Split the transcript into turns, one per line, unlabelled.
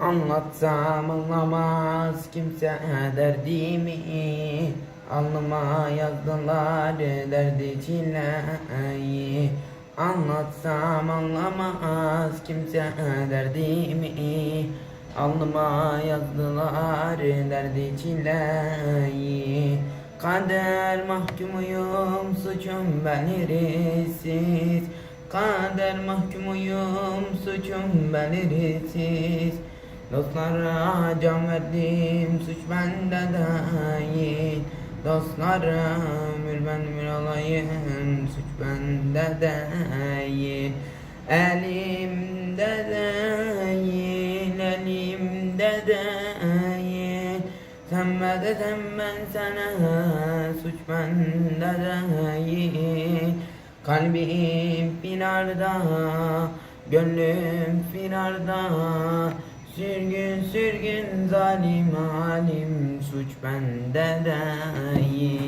Anlatsam anlamaz kimse derdimi. Alnıma yazdılar derdi çileyi. Anlatsam anlamaz kimse derdimi. Alnıma yazdılar derdi çileyi. Kader mahkumuyum suçum belirsiz Kader mahkumuyum suçum belirsiz Dostlara can verdim suç bende değil. Dostlara ömür ben ömür olayım suç bende değil. Elimde değil elimde değil. Sen sen ben sana suç bende değil. Kalbim firarda, gönlüm firarda Sürgün sürgün zalim halim suç bende değil